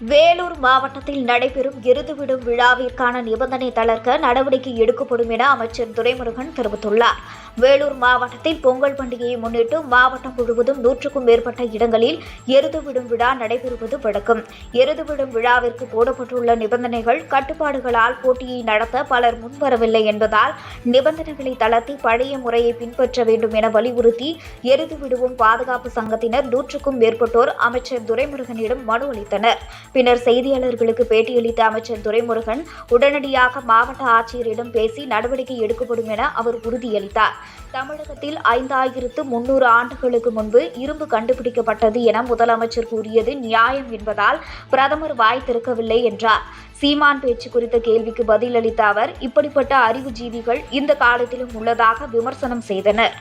வேலூர் மாவட்டத்தில் நடைபெறும் எருதுவிடும் விழாவிற்கான நிபந்தனை தளர்க்க நடவடிக்கை எடுக்கப்படும் என அமைச்சர் துரைமுருகன் தெரிவித்துள்ளார். வேலூர் மாவட்டத்தில் பொங்கல் பண்டிகையை முன்னிட்டு மாவட்டம் முழுவதும் நூற்றுக்கும் மேற்பட்ட இடங்களில் எருதுவிடும் விழா நடைபெறுவது வழக்கம். எருதுவிடும் விழாவிற்கு போடப்பட்டுள்ள நிபந்தனைகள் கட்டுப்பாடுகளால் போட்டியை நடத்த பலர் முன்வரவில்லை என்பதால் நிபந்தனைகளை தளர்த்தி பழைய முறையை பின்பற்ற வேண்டும் என வலியுறுத்தி எருது விடுவோம் பாதுகாப்பு சங்கத்தினர் நூற்றுக்கும் மேற்பட்டோர் அமைச்சர் துரைமுருகனிடம் மனு அளித்தனர். பின்னர் செய்தியாளர்களுக்கு பேட்டியளித்த அமைச்சர் துரைமுருகன் உடனடியாக மாவட்ட ஆட்சியரிடம் பேசி நடவடிக்கை எடுக்கப்படும் என அவர் உறுதியளித்தார். தமிழகத்தில் ஐந்தாயிரத்து முன்னூறு ஆண்டுகளுக்கு முன்பு இரும்பு கண்டுபிடிக்கப்பட்டது என முதலமைச்சர் கூறியது நியாயம் என்பதால் பிரதமர் வாய் திறக்கவில்லை என்றார். சீமான் பேச்சு குறித்த கேள்விக்கு பதிலளித்த அவர் இப்படிப்பட்ட அறிவுஜீவிகள் இந்த காலத்திலும் உள்ளதாக விமர்சனம் செய்தனர்.